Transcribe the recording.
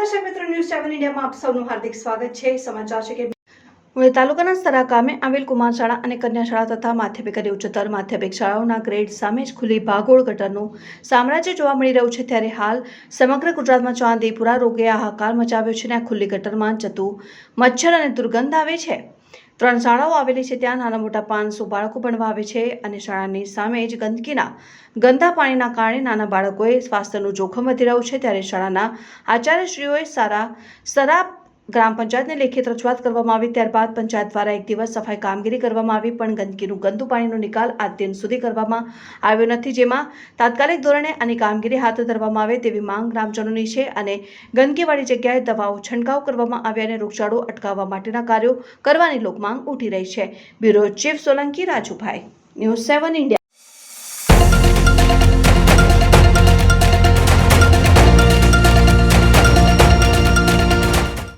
ઇન્ડિયામાં આપ સૌનું હાર્દિક સ્વાગત છે. સમાચાર છે કે વડોદરા તાલુકાના સરા આવેલ કુમાર શાળા અને કન્યા શાળા તથા માધ્યમિક અને ઉચ્ચતર માધ્યમિક શાળાઓના ગ્રેડ સામે જ ખુલ્લી ભાગોળ ગટરનું સામ્રાજ્ય જોવા મળી રહ્યું છે. ત્યારે હાલ સમગ્ર ગુજરાતમાં ચાંદીપુરા રોગે હાહાકાર મચાવ્યો છે અને આ ખુલ્લી ગટરમાં જતું મચ્છર અને દુર્ગંધ આવે છે. ત્રણ શાળાઓ આવેલી છે ત્યાં નાના મોટા પાંચસો બાળકો ભણવા આવે છે અને શાળાની સામે જ ગંદકીના, ગંદા પાણીના કારણે નાના બાળકોએ સ્વાસ્થ્યનું જોખમ વધી રહ્યું છે. ત્યારે શાળાના આચાર્યશ્રીઓએ સારા સરા ગ્રામ પંચાયતને લેખિત રજૂઆત કરવામાં આવી, ત્યારબાદ પંચાયત દ્વારા એક દિવસ સફાઈ કામગીરી કરવામાં આવી, પણ ગંદકીનું ગંદુ પાણીનો નિકાલ આજ દિન સુધી કરવામાં આવ્યો નથી. જેમાં તાત્કાલિક ધોરણે આની કામગીરી હાથ ધરવામાં આવે તેવી માંગ ગ્રામજનોની છે અને ગંદકીવાળી જગ્યાએ દવાઓ છંટકાવ કરવામાં આવે અને રોગચાળો અટકાવવા માટેના કાર્યો કરવાની લોકમાંગ ઉઠી રહી છે. Bureau chief Solanki Rajubhai, news seven India.